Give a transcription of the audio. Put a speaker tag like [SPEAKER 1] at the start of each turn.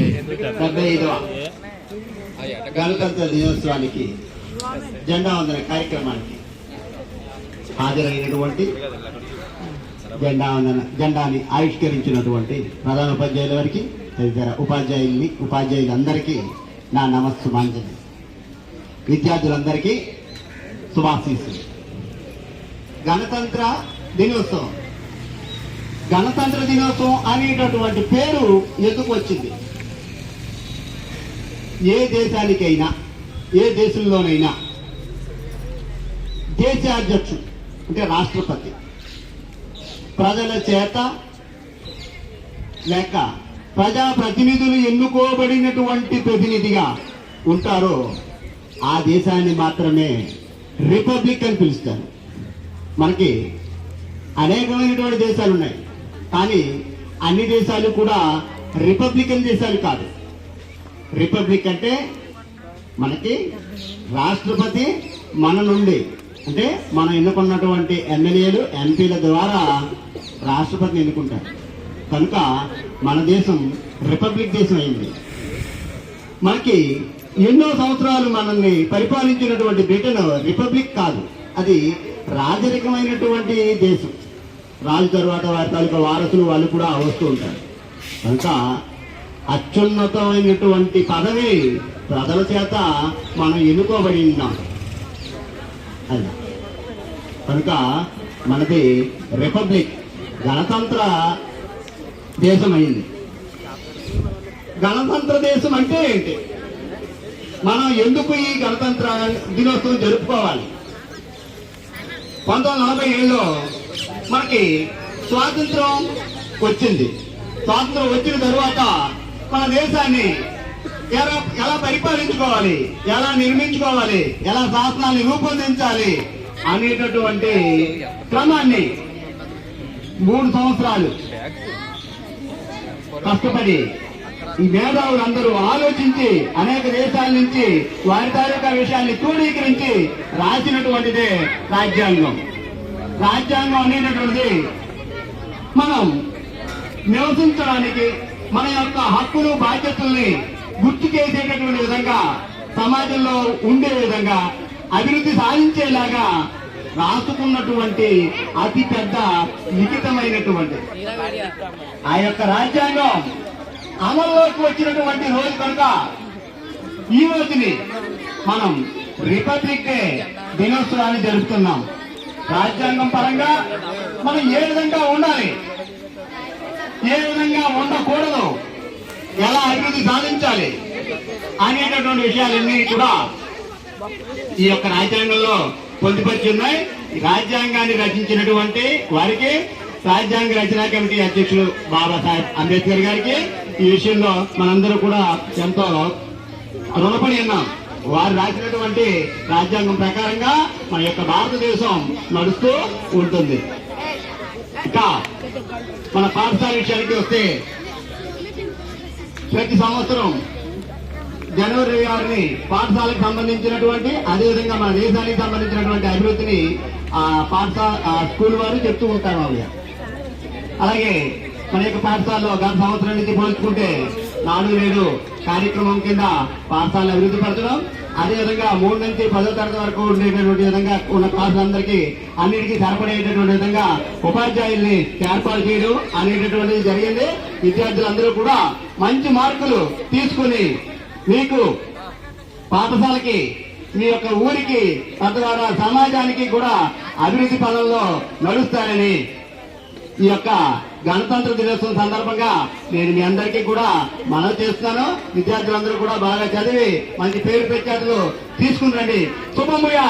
[SPEAKER 1] డెబ్బై ఐదవ గణతంత్ర దినోత్సవానికి జెండా వందన కార్యక్రమానికి హాజరైనటువంటి జెండా వందన జెండాని ఆవిష్కరించినటువంటి ప్రధాన ఉపాధ్యాయుల వారికి తదితర ఉపాధ్యాయుల్ని ఉపాధ్యాయులందరికీ నా నమస్సుమాంజలి. విద్యార్థులందరికీ శుభాశీస్సులు. గణతంత్ర దినోత్సవం. గణతంత్ర దినోత్సవం అనేటటువంటి పేరు ఎందుకు వచ్చింది? ఏ దేశానికైనా ఏ దేశంలోనైనా దేశాధ్యక్షుడు అంటే రాష్ట్రపతి. ప్రజల చేత లేక ప్రజాప్రతినిధులు ఎన్నుకోబడినటువంటి ప్రతినిధిగా ఉంటారో ఆ దేశాన్ని మాత్రమే రిపబ్లిక్ అని పిలుస్తారు. మనకి అనేకమైనటువంటి దేశాలు ఉన్నాయి కానీ అన్ని దేశాలు కూడా రిపబ్లికన్ దేశాలు కాదు. రిపబ్లిక్ అంటే మనకి రాష్ట్రపతి మన నుండి. అంటే మనం ఎన్నుకున్నటువంటి ఎమ్మెల్యేలు ఎంపీల ద్వారా రాష్ట్రపతిని ఎన్నుకుంటారు. కనుక మన దేశం రిపబ్లిక్ దేశం అయింది మనకి ఎన్నో సంవత్సరాలు మనల్ని పరిపాలించినటువంటి బ్రిటన్ రిపబ్లిక్ కాదు. అది రాజరికమైనటువంటి దేశం. రాజు తరువాత వారి తాలూకా వారసులు వాళ్ళు కూడా వస్తూ ఉంటారు. కనుక అత్యున్నతమైనటువంటి పదవి ప్రజల చేత మనం ఎన్నుకోబడి ఉన్నాం అది. కనుక మనది రిపబ్లిక్ గణతంత్ర దేశం అయింది గణతంత్ర దేశం అంటే ఏంటి? మనం ఎందుకు ఈ గణతంత్ర దినోత్సవం జరుపుకోవాలి? పంతొమ్మిది నలభై ఏడులో మనకి స్వాతంత్రం వచ్చింది. స్వాతంత్రం వచ్చిన తర్వాత మన దేశాన్ని ఎలా ఎలా పరిపాలించుకోవాలి ఎలా నిర్మించుకోవాలి ఎలా శాసనాన్ని రూపొందించాలి అనేటటువంటి క్రమాన్ని మూడు సంవత్సరాలు కష్టపడి ఈ మేధావులు అందరూ ఆలోచించి అనేక దేశాల నుంచి వారి తాలూకా విషయాన్ని క్రోడీకరించి రాసినటువంటిదే రాజ్యాంగం. రాజ్యాంగం అనేటటువంటిది మనం నివసించడానికి మన యొక్క హక్కులు బాధ్యతల్ని గుర్తు చేసేటటువంటి విధంగా సమాజంలో ఉండే విధంగా అభివృద్ధి సాధించేలాగా రాసుకున్నటువంటి అతి పెద్ద లిఖితమైనటువంటి ఆ యొక్క రాజ్యాంగం అమల్లోకి వచ్చినటువంటి రోజు కనుక ఈ రోజుని మనం రిపబ్లిక్ డే దినోత్సవాన్ని జరుపుతున్నాం. రాజ్యాంగం పరంగా మనం ఏ విధంగా ఉండాలి? ఏ విధంగా ఉండకూడదు? ఎలా అభివృద్ధి సాధించాలి? అనేటటువంటి విషయాలన్నీ కూడా ఈ యొక్క రాజ్యాంగంలో పొందుపరిచి ఉన్నాయి. రాజ్యాంగాన్ని రచించినటువంటి వారికి రాజ్యాంగ రచనా కమిటీ అధ్యక్షులు బాబాసాహెబ్ అంబేద్కర్ గారికి ఈ విషయంలో మనందరూ కూడా ఎంతో రుణపడి ఉన్నాం. వారు రాసినటువంటి రాజ్యాంగం ప్రకారంగా మన యొక్క భారతదేశం నడుస్తూ ఉంటుంది. ఇంకా మన పాఠశాల విషయానికి వస్తే ప్రతి సంవత్సరం జనవరి ఆరుని పాఠశాలకు సంబంధించినటువంటి అదేవిధంగా మన దేశానికి సంబంధించినటువంటి అభివృద్ధిని ఆ పాఠశాల స్కూల్ వారు చెప్తూ ఉంటారు మామయ్య అలాగే మన యొక్క పాఠశాలలో గత సంవత్సరం నుంచి పోల్చుకుంటే నాడు నేడు కార్యక్రమం కింద పాఠశాలను అభివృద్ధి పరచడం అదేవిధంగా మూడు నుంచి పదో తరగతి వరకు ఉండేటటువంటి విధంగా ఉన్న క్లాసులందరికీ అన్నిటికీ సరిపడేటటువంటి విధంగా ఉపాధ్యాయుల్ని ఏర్పాటు చేయడం అనేటటువంటిది జరిగింది. విద్యార్థులందరూ కూడా మంచి మార్కులు తీసుకుని మీకు పాఠశాలకి మీ యొక్క ఊరికి తద్వారా సమాజానికి కూడా అభివృద్ధి పనుల్లో నడుస్తారని ఈ యొక్క గణతంత్ర దినోత్సవం సందర్భంగా నేను మీ అందరికీ కూడా మనవి చేస్తున్నాను. విద్యార్థులందరూ కూడా బాగా చదివి మంచి పేరు ప్రఖ్యాతులు తీసుకుని రండి. శుభముయా